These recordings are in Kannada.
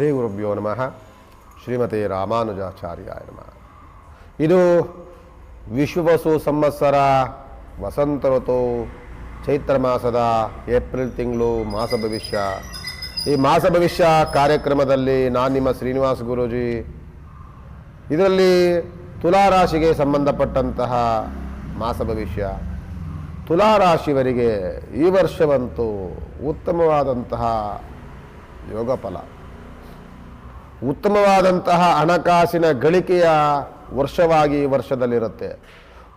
ಶ್ರೀ ಗುರುಭ್ಯೋ ನಮಃ ಶ್ರೀಮತಿ ರಾಮಾನುಜಾಚಾರ್ಯಾಯ ನಮಃ ಇದು ವಿಶ್ವವಸು ಸಂವತ್ಸರ ವಸಂತ ಋತು ಚೈತ್ರ ಮಾಸದ ಏಪ್ರಿಲ್ ತಿಂಗಳು ಮಾಸ ಭವಿಷ್ಯ ಈ ಮಾಸ ಭವಿಷ್ಯ ಕಾರ್ಯಕ್ರಮದಲ್ಲಿ ನಾನು ನಿಮ್ಮ ಶ್ರೀನಿವಾಸ ಗುರೂಜಿ. ಇದರಲ್ಲಿ ತುಲಾರಾಶಿಗೆ ಸಂಬಂಧಪಟ್ಟಂತಹ ಮಾಸ ಭವಿಷ್ಯ ತುಲಾರಾಶಿಯವರಿಗೆ ಈ ವರ್ಷವಂತೂ ಉತ್ತಮವಾದಂತಹ ಯೋಗ ಫಲ ಉತ್ತಮವಾದಂತಹ ಹಣಕಾಸಿನ ಗಳಿಕೆಯ ವರ್ಷವಾಗಿ ಈ ವರ್ಷದಲ್ಲಿರುತ್ತೆ.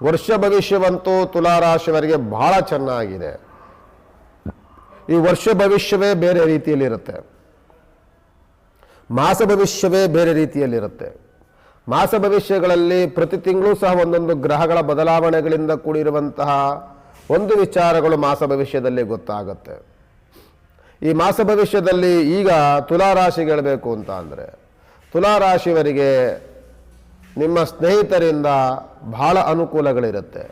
ವರ್ಷ ಭವಿಷ್ಯವಂತೂ ತುಲಾರಾಶಿಯವರಿಗೆ ಬಹಳ ಚೆನ್ನಾಗಿದೆ. ಈ ವರ್ಷ ಭವಿಷ್ಯವೇ ಬೇರೆ ರೀತಿಯಲ್ಲಿರುತ್ತೆ. ಮಾಸ ಭವಿಷ್ಯವೇ ಬೇರೆ ರೀತಿಯಲ್ಲಿರುತ್ತೆ. ಮಾಸ ಭವಿಷ್ಯಗಳಲ್ಲಿ ಪ್ರತಿ ತಿಂಗಳೂ ಸಹ ಒಂದೊಂದು ಗ್ರಹಗಳ ಬದಲಾವಣೆಗಳಿಂದ ಕೂಡಿರುವಂತಹ ಒಂದು ವಿಚಾರಗಳು ಮಾಸ ಭವಿಷ್ಯದಲ್ಲಿ ಗೊತ್ತಾಗುತ್ತೆ. ಈ ಮಾಸ ಭವಿಷ್ಯದಲ್ಲಿ ಈಗ ತುಲಾರಾಶಿಗೆ ಹೇಳಬೇಕು ಅಂತ ಅಂದರೆ ತುಲಾರಾಶಿಯವರಿಗೆ ನಿಮ್ಮ ಸ್ನೇಹಿತರಿಂದ ಬಹಳ ಅನುಕೂಲಗಳಿರುತ್ತೆ.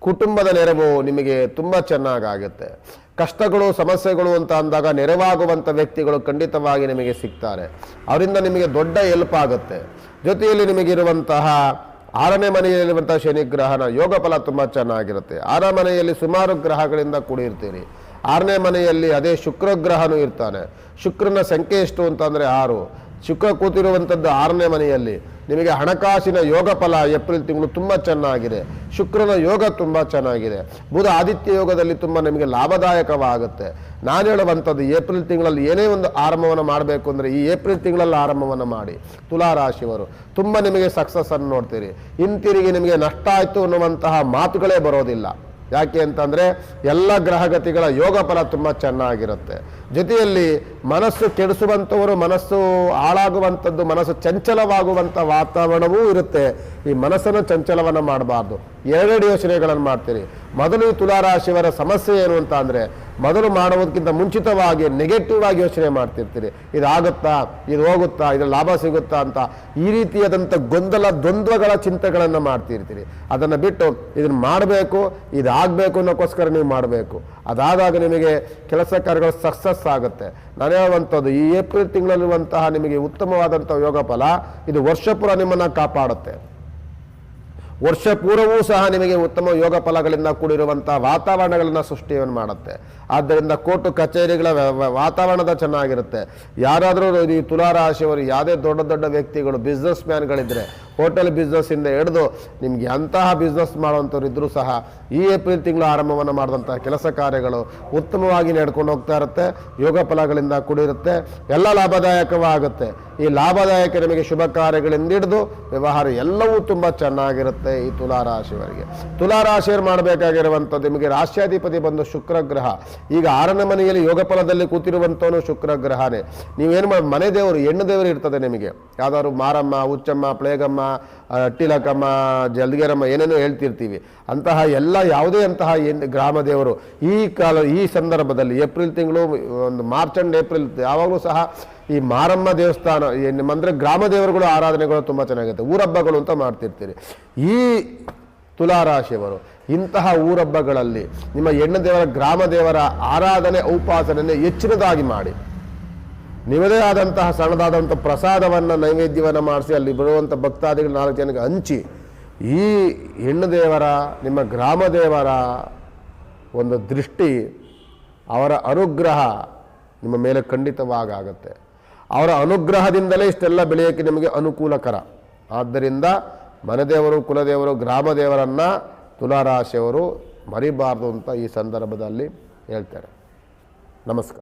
ಕುಟುಂಬದ ನೆರವು ನಿಮಗೆ ತುಂಬ ಚೆನ್ನಾಗಾಗುತ್ತೆ. ಕಷ್ಟಗಳು, ಸಮಸ್ಯೆಗಳು ಅಂತ ಅಂದಾಗ ನೆರವಾಗುವಂಥ ವ್ಯಕ್ತಿಗಳು ಖಂಡಿತವಾಗಿ ನಿಮಗೆ ಸಿಗ್ತಾರೆ. ಅವರಿಂದ ನಿಮಗೆ ದೊಡ್ಡ ಹೆಲ್ಪ್ ಆಗುತ್ತೆ. ಜೊತೆಯಲ್ಲಿ ನಿಮಗಿರುವಂತಹ ಆರನೇ ಮನೆಯಲ್ಲಿರುವಂತಹ ಶನಿಗ್ರಹನ ಯೋಗ ಫಲ ತುಂಬ ಚೆನ್ನಾಗಿರುತ್ತೆ. ಆರ ಮನೆಯಲ್ಲಿ ಸುಮಾರು ಗ್ರಹಗಳಿಂದ ಕೂಡಿರ್ತೀರಿ. ಆರನೇ ಮನೆಯಲ್ಲಿ ಅದೇ ಶುಕ್ರ ಗ್ರಹನೂ ಇರ್ತಾನೆ. ಶುಕ್ರನ ಸಂಖ್ಯೆ ಎಷ್ಟು ಅಂತಂದರೆ ಆರು. ಶುಕ್ರ ಕೂತಿರುವಂಥದ್ದು ಆರನೇ ಮನೆಯಲ್ಲಿ. ನಿಮಗೆ ಹಣಕಾಸಿನ ಯೋಗ ಫಲ ಏಪ್ರಿಲ್ ತಿಂಗಳು ತುಂಬ ಚೆನ್ನಾಗಿದೆ. ಶುಕ್ರನ ಯೋಗ ತುಂಬ ಚೆನ್ನಾಗಿದೆ. ಬುಧ ಆದಿತ್ಯ ಯೋಗದಲ್ಲಿ ತುಂಬ ನಿಮಗೆ ಲಾಭದಾಯಕವಾಗುತ್ತೆ. ನಾನು ಹೇಳುವಂಥದ್ದು ಏಪ್ರಿಲ್ ತಿಂಗಳಲ್ಲಿ ಏನೇ ಒಂದು ಆರಂಭವನ್ನು ಮಾಡಬೇಕು ಅಂದರೆ ಈ ಏಪ್ರಿಲ್ ತಿಂಗಳಲ್ಲಿ ಆರಂಭವನ್ನು ಮಾಡಿ. ತುಲಾರಾಶಿಯವರು, ತುಂಬ ನಿಮಗೆ ಸಕ್ಸಸ್ಸನ್ನು ನೋಡ್ತೀರಿ. ಹಿಂತಿರುಗಿ ನಿಮಗೆ ನಷ್ಟ ಆಯಿತು ಅನ್ನುವಂತಹ ಮಾತುಗಳೇ ಬರೋದಿಲ್ಲ. ಯಾಕೆ ಅಂತಂದರೆ ಎಲ್ಲ ಗ್ರಹಗತಿಗಳ ಯೋಗ ಫಲ ತುಂಬ ಚೆನ್ನಾಗಿರುತ್ತೆ. ಜೊತೆಯಲ್ಲಿ ಮನಸ್ಸು ಕೆಡಿಸುವಂಥವರು ಮನಸ್ಸು ಹಾಳಾಗುವಂಥದ್ದು ಮನಸ್ಸು ಚಂಚಲವಾಗುವಂಥ ವಾತಾವರಣವೂ ಇರುತ್ತೆ. ಈ ಮನಸ್ಸನ್ನು ಚಂಚಲವನ್ನು ಮಾಡಬಾರ್ದು. ಎರಡೆರಡು ಯೋಚನೆಗಳನ್ನು ಮಾಡ್ತೀರಿ. ಮೊದಲು ತುಲಾರಾಶಿಯವರ ಸಮಸ್ಯೆ ಏನು ಅಂತ ಅಂದರೆ, ಮೊದಲು ಮಾಡುವುದಕ್ಕಿಂತ ಮುಂಚಿತವಾಗಿ ನೆಗೆಟಿವ್ ಆಗಿ ಯೋಚನೆ ಮಾಡ್ತಿರ್ತೀರಿ. ಇದಾಗುತ್ತಾ ಇದು ಹೋಗುತ್ತಾ? ಇದರ ಲಾಭ ಸಿಗುತ್ತಾ ಅಂತ ಈ ರೀತಿಯಾದಂಥ ಗೊಂದಲ, ದ್ವಂದ್ವಗಳ ಚಿಂತೆಗಳನ್ನು ಮಾಡ್ತಿರ್ತೀರಿ. ಅದನ್ನು ಬಿಟ್ಟು ಇದನ್ನು ಮಾಡಬೇಕು ಇದಾಗಬೇಕು ಅನ್ನೋಕ್ಕೋಸ್ಕರ ನೀವು ಮಾಡಬೇಕು. ಅದಾದಾಗ ನಿಮಗೆ ಕೆಲಸ ಕಾರ್ಯಗಳು ಸಕ್ಸಸ್ ಆಗುತ್ತೆ. ನಾನು ಹೇಳುವಂಥದ್ದು, ಈ ಏಪ್ರಿಲ್ ತಿಂಗಳಲ್ಲಿರುವಂತಹ ನಿಮಗೆ ಉತ್ತಮವಾದಂಥ ಯೋಗ ಫಲ ಇದು ವರ್ಷಪುರ ನಿಮ್ಮನ್ನು ಕಾಪಾಡುತ್ತೆ. ವರ್ಷ ಪೂರ್ವವೂ ಸಹ ನಿಮಗೆ ಉತ್ತಮ ಯೋಗ ಫಲಗಳಿಂದ ಕೂಡಿರುವಂಥ ವಾತಾವರಣಗಳನ್ನು ಸೃಷ್ಟಿಯನ್ನು ಮಾಡುತ್ತೆ. ಆದ್ದರಿಂದ ಕೋರ್ಟು ಕಚೇರಿಗಳ ವಾತಾವರಣದ ಚೆನ್ನಾಗಿರುತ್ತೆ. ಯಾರಾದರೂ ಈ ತುಲಾರಾಶಿಯವರು ಯಾವುದೇ ದೊಡ್ಡ ದೊಡ್ಡ ವ್ಯಕ್ತಿಗಳು ಬಿಸ್ನೆಸ್ ಮ್ಯಾನ್ಗಳಿದ್ದರೆ ಹೋಟೆಲ್ ಬಿಸ್ನೆಸ್ಸಿಂದ ಹಿಡಿದು ನಿಮಗೆ ಅಂತಹ ಬಿಸ್ನೆಸ್ ಮಾಡುವಂಥವ್ರು ಇದ್ದರೂ ಸಹ ಈ ಏಪ್ರಿಲ್ ತಿಂಗಳು ಆರಂಭವನ್ನು ಮಾಡಿದಂಥ ಕೆಲಸ ಕಾರ್ಯಗಳು ಉತ್ತಮವಾಗಿ ನಡ್ಕೊಂಡು ಹೋಗ್ತಾ ಇರುತ್ತೆ. ಯೋಗ ಫಲಗಳಿಂದ ಕೂಡಿರುತ್ತೆ. ಎಲ್ಲ ಲಾಭದಾಯಕವಾಗುತ್ತೆ. ಈ ಲಾಭದಾಯಕ ನಿಮಗೆ ಶುಭ ಕಾರ್ಯಗಳಿಂದ ಹಿಡಿದು ವ್ಯವಹಾರ ಎಲ್ಲವೂ ತುಂಬ ಚೆನ್ನಾಗಿರುತ್ತೆ ಈ ತುಲಾರಾಶಿಯವರಿಗೆ ತುಲಾರಾಶಿಯರು ಮಾಡಬೇಕಾಗಿರುವಂಥದ್ದು ನಿಮಗೆ ರಾಷ್ಟ್ರಾಧಿಪತಿ ಬಂದು ಶುಕ್ರ ಗ್ರಹ. ಈಗ ಆರನೇ ಮನೆಯಲ್ಲಿ ಯೋಗ ಫಲದಲ್ಲಿ ಕೂತಿರುವಂಥವನು ಶುಕ್ರ ಗ್ರಹನೇ. ನೀವೇನು ಮನೆ ದೇವರು, ಹೆಣ್ಣು ದೇವರು ಇರ್ತದೆ ನಿಮಗೆ. ಯಾವ್ದಾದ್ರು ಮಾರಮ್ಮ, ಉಚ್ಚಮ್ಮ, ಪ್ಲೇಗಮ್ಮ ಅಟ್ಟಿಲಕಮ್ಮ, ಜಲ್ದಿಗೆರಮ್ಮ ಏನೇನೋ ಹೇಳ್ತಿರ್ತೀವಿ. ಅಂತಹ ಎಲ್ಲ ಯಾವುದೇ ಅಂತಹ ಏನು ಗ್ರಾಮ ದೇವರು ಈ ಕಾಲ, ಈ ಸಂದರ್ಭದಲ್ಲಿ ಏಪ್ರಿಲ್ ತಿಂಗಳು, ಒಂದು ಮಾರ್ಚ್ ಅಂಡ್ ಏಪ್ರಿಲ್ ಯಾವಾಗಲೂ ಸಹ ಈ ಮಾರಮ್ಮ ದೇವಸ್ಥಾನ ಏನು ಅಂದರೆ ಗ್ರಾಮ ದೇವರುಗಳು ಆರಾಧನೆಗಳು ತುಂಬ ಚೆನ್ನಾಗಿರುತ್ತೆ. ಊರಬ್ಬಗಳು ಅಂತ ಮಾಡ್ತಿರ್ತೀರಿ. ಈ ತುಲಾರಾಶಿಯವರು, ಇಂತಹ ಊರಬ್ಬಗಳಲ್ಲಿ ನಿಮ್ಮ ಹೆಣ್ಣು ದೇವರ, ಗ್ರಾಮ ದೇವರ ಆರಾಧನೆ, ಉಪಾಸನೆಯನ್ನು ಹೆಚ್ಚಿನದಾಗಿ ಮಾಡಿ. ನಿಮ್ಮದೇ ಆದಂತಹ ಸಣ್ಣದಾದಂಥ ಪ್ರಸಾದವನ್ನು ನೈವೇದ್ಯವನ್ನು ಮಾಡಿಸಿ ಅಲ್ಲಿ ಬರುವಂಥ ಭಕ್ತಾದಿಗಳು ನಾಲ್ಕು ಜನಕ್ಕೆ ಹಂಚಿ, ಈ ಹೆಣ್ಣು ದೇವರ, ನಿಮ್ಮ ಗ್ರಾಮ ದೇವರ ಒಂದು ದೃಷ್ಟಿ, ಅವರ ಅನುಗ್ರಹ ನಿಮ್ಮ ಮೇಲೆ ಖಂಡಿತವಾಗುತ್ತೆ ಅವರ ಅನುಗ್ರಹದಿಂದಲೇ ಇಷ್ಟೆಲ್ಲ ಬೆಳೆಯೋಕ್ಕೆ ನಿಮಗೆ ಅನುಕೂಲಕರ. ಆದ್ದರಿಂದ ಮನೆದೇವರು, ಕುಲದೇವರು, ಗ್ರಾಮ ದೇವರನ್ನು ತುಲಾರಾಶಿಯವರು ಮರಿಬಾರ್ದು ಅಂತ ಈ ಸಂದರ್ಭದಲ್ಲಿ ಹೇಳ್ತಾರೆ. ನಮಸ್ಕಾರ.